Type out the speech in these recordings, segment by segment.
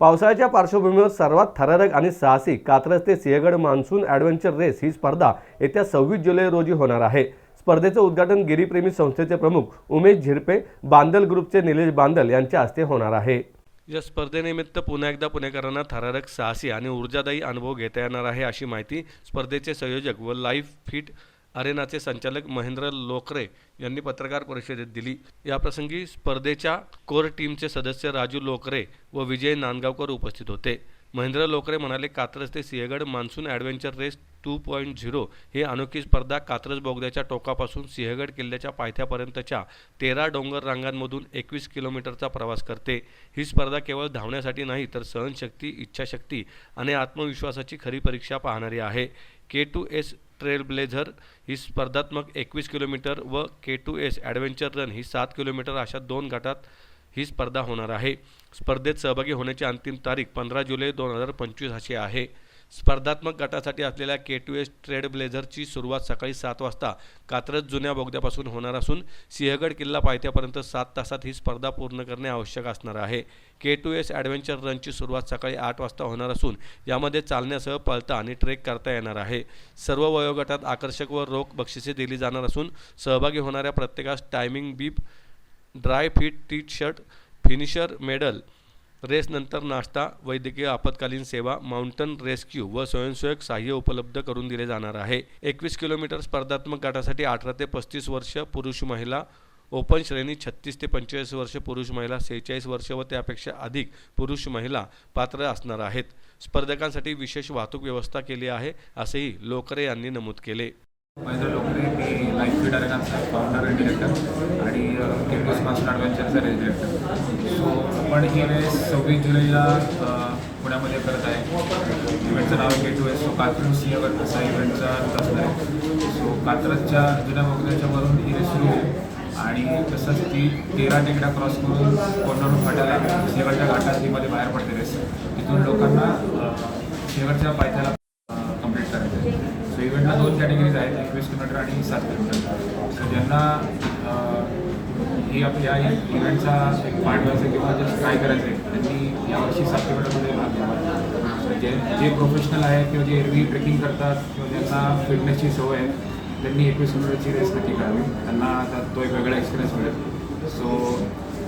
पावसाळ्याच्या पार्श्वभूमीवर सर्वात थरारक आणि साहसी कात्रज ते सिंहगड मान्सून ॲडव्हेंचर रेस ही स्पर्धा येत्या सव्वीस जुलै रोजी होणार आहे. स्पर्धेचं उद्घाटन गिरीप्रेमी संस्थेचे प्रमुख उमेश झिरपे बांदल ग्रुपचे निलेश बांदल यांच्या हस्ते होणार आहे. या स्पर्धेनिमित्त पुन्हा एकदा पुणेकरांना थरारक साहसी आणि ऊर्जादायी अनुभव घेता येणार आहे अशी माहिती स्पर्धेचे संयोजक व लाईफ फिट अरेनाचे संचालक महेंद्र लोकरे यांनी पत्रकार परिषदेत दिली. याप्रसंगी स्पर्धेच्या कोर टीमचे सदस्य राजू लोकरे व विजय नांदगावकर उपस्थित होते. महेंद्र लोकरे म्हणाले कात्रज ते Sinhagad monsoon adventure race two point zero ही अनोखी स्पर्धा कात्रज बोगद्याच्या टोकापासून सिंहगड किल्ल्याच्या पायथ्यापर्यंतच्या तेरा डोंगर रांगांमधून एकवीस किलोमीटरचा प्रवास करते. ही स्पर्धा केवळ धावण्यासाठी नाही तर सहनशक्ती इच्छाशक्ती आणि आत्मविश्वासाची खरी परीक्षा पाहणारी आहे. K two S trail blazer ही स्पर्धात्मक एकवीस किलोमीटर व K two S adventure run ही सात किलोमीटर अशा दोन गटात ही स्पर्धा होणार आहे. स्पर्धेत सहभागी होण्याची अंतिम तारीख पंधरा जुलै दोन हजार पंचवीस अशी आहे. स्पर्धात्मक गटासाठी असलेल्या के टू एस ट्रेड ब्लेझरची सुरुवात सकाळी सात वाजता कात्रज जुन्या बोगद्यापासून होणार असून सिंहगड किल्ला पायथ्यापर्यंत सात तासात ही स्पर्धा पूर्ण करणे आवश्यक असणार आहे. के टू एस ॲडव्हेंचर रनची सुरुवात सकाळी आठ वाजता होणार असून यामध्ये चालण्यासह पळता आणि ट्रेक करता येणार आहे. सर्व वयोगटात आकर्षक व रोख बक्षिसे दिली जाणार असून सहभागी होणाऱ्या प्रत्येकास timing bib dry fit T shirt finisher medal रेसनंतर नाश्ता वैद्यकीय आपत्कालीन सेवा माउंटन रेस्क्यू व स्वयंसेवक सहाय्य उपलब्ध करून दिले जाणार आहे. एकवीस किलोमीटर स्पर्धात्मक गटासाठी अठरा ते पस्तीस वर्ष पुरुष महिला ओपन श्रेणी छत्तीस ते पंचेचाळीस वर्ष पुरुष महिला सेहेचाळीस वर्ष व त्यापेक्षा अधिक पुरुष महिला पात्र असणार आहेत. स्पर्धकांसाठी विशेष वाहतूक व्यवस्था केली आहे असेही लोकरे यांनी नमूद केले. महेंद्र लोकरे मी लाईफ फिट अरेनाचा फाउंडर आणि डिरेक्टर आणि केडीएस मास्टर ॲडव्हेंचरचा रेस डिरेक्टर सो आपण ही वेळेस सव्वीस जुलैला पुण्यामध्ये करत आहे. इव्हेंटचं नाव K two S so Katraj Sinhagad असा इव्हेंटचा रूट असणार आहे. सो कात्रजच्या जुन्या बोगद्याच्या ही रेस सुरू आहे. आणि तसंच ती तेरा टेकड्या क्रॉस करून कोंडाणूर फाट्याला सिंहगडच्या घाटामध्ये बाहेर पडते रेस तिथून लोकांना शेवटच्या सिंहगडच्या पायथ्याला कंप्लीट करायचं आहे सो इव्हेंटला दोन कॅटेगरीज आहेत एकवीस किलोमीटर आणि सात किलोमीटर सो ज्यांना ही आपल्या इव्हेंटचा एक पार्ट व्हायचं किंवा जस्ट ट्राय करायचं आहे त्यांनी यावर्षी सात किलोमीटरमध्ये भाग घ्यावा. जे जे प्रोफेशनल आहे किंवा जे एरवी ट्रेकिंग करतात किंवा ज्यांना फिटनेसची सवय आहे त्यांनी एकवीस किलोमीटरची रेस नक्की करावी. त्यांना आता तो एक वेगळा एक्सपिरियन्स मिळेल. सो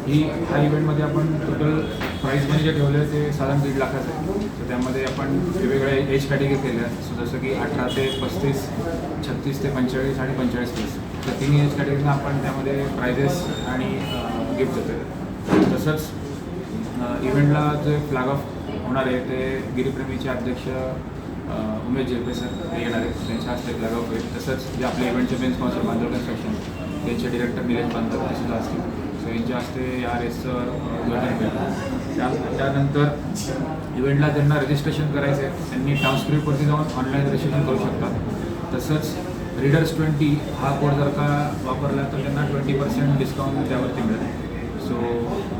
ही ह्या इव्हेंटमध्ये आपण टोटल प्राईज मनी जे ठेवलं आहे ते साधारण दीड लाखाचं आहे. तर त्यामध्ये आपण वेगवेगळ्या एज कॅटेगरी केल्या आहेत सो जसं की अठरा ते पस्तीस छत्तीस ते पंचेचाळीस आणि पंचेचाळीस प्लस तर तिन्ही एज कॅटेगरीनं आपण त्यामध्ये प्राइजेस आणि गिफ्ट देतो तसंच इव्हेंटला जे फ्लॅग ऑफ होणार आहे ते गिरीप्रेमीचे अध्यक्ष उमेश जेपे सर हे येणार आहेत. त्यांच्या हस्ते फ्लॅग ऑफ होईल. तसंच जे आपल्या इव्हेंटचे मेन स्पॉन्सर बांधव कन्स्ट्रक्शन त्यांचे डिरेक्टर निलेश बांधव ते सुद्धा असतील. यांच्या हस्ते या रेसचं उद्घाटन होईल त्या त्यानंतर इव्हेंटला ज्यांना रजिस्ट्रेशन करायचं आहे त्यांनी ट्रान्सक्रिप्टवरती जाऊन ऑनलाईन रजिस्ट्रेशन करू शकतात. तसंच रीडर्स ट्वेंटी हा कोड जर का वापरला तर त्यांना ट्वेंटी पर्सेंट डिस्काउंट त्यावरती मिळेल. सो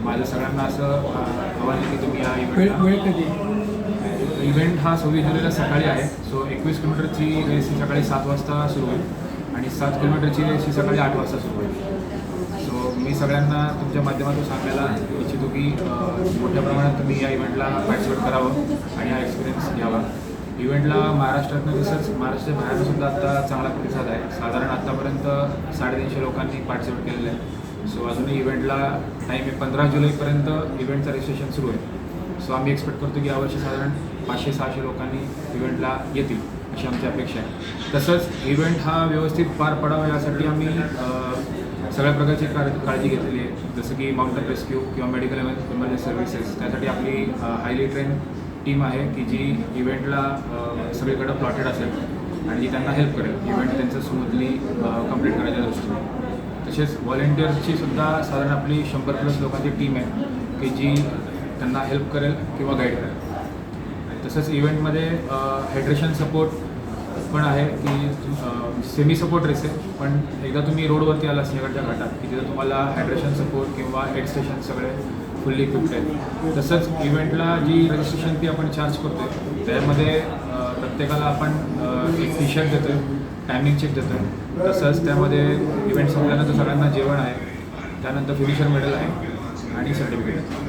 माझं सगळ्यांना असं आव्हान आहे की तुम्ही या कधी? इव्हेंट हा सव्वीस जुलैला सकाळी आहे. सो एकवीस किलोमीटरची रेस ही सकाळी सात वाजता सुरू होईल. आणि सात किलोमीटरची रेस ही सकाळी आठ वाजता सुरू होईल. मी सगळ्यांना तुमच्या माध्यमातून सांगायला इच्छितो की मोठ्या प्रमाणात तुम्ही या इव्हेंटला पार्टिसिपेट करावं आणि हा एक्सपिरियन्स घ्यावा. इव्हेंटला महाराष्ट्रातनं तसंच महाराष्ट्राच्या बाहेर सुद्धा आता चांगला प्रतिसाद आहे. साधारण आत्तापर्यंत साडेतीनशे लोकांनी पार्टिसिपेट केलेलं आहे. सो अजूनही इव्हेंटला टाईम आहे. पंधरा जुलैपर्यंत इव्हेंटचं रजिस्ट्रेशन सुरू आहे. सो आम्ही एक्सपेक्ट करतो की यावर्षी साधारण पाचशे सहाशे लोकांनी इव्हेंटला येतील अशी आमची अपेक्षा आहे. तसंच इव्हेंट हा व्यवस्थित पार पडावा यासाठी आम्ही सगळ्या प्रकारची काळ काळजी घेतलेली आहे. जसं की माउंटन रेस्क्यू किंवा मेडिकल इमर्जन्सी सर्व्हिसेस त्यासाठी आपली हायली ट्रेन टीम आहे की जी इव्हेंटला सगळीकडं प्लॉटेड असेल आणि जी त्यांना हेल्प करेल. इव्हेंट त्यांचं स्मूथली कंप्लीट करायच्या दृष्टीने. तसेच व्हॉलेंटियर्सची सुद्धा साधारण आपली शंभर प्लस लोकांची टीम आहे की जी त्यांना हेल्प करेल किंवा गाईड करेल. तसंच इव्हेंटमध्ये हायड्रेशन सपोर्ट पण आहे की सेमी सपोर्ट रेस आहे पण एकदा तुम्ही रोडवरती आला सिंहगडच्या घाटात की तिथं तुम्हाला हायड्रेशन सपोर्ट किंवा हेड स्टेशन सगळे फुल्ली इक्विप्ड आहेत. तसंच इव्हेंटला जी रजिस्ट्रेशन फी आपण चार्ज करतो आहे त्यामध्ये प्रत्येकाला आपण एक टी शर्ट देतो आहे टायमिंग चेक देतो आहे तसंच त्यामध्ये इव्हेंट संपल्यानंतर सगळ्यांना जेवण आहे त्यानंतर फिनिशर मेडल आहे आणि सर्टिफिकेट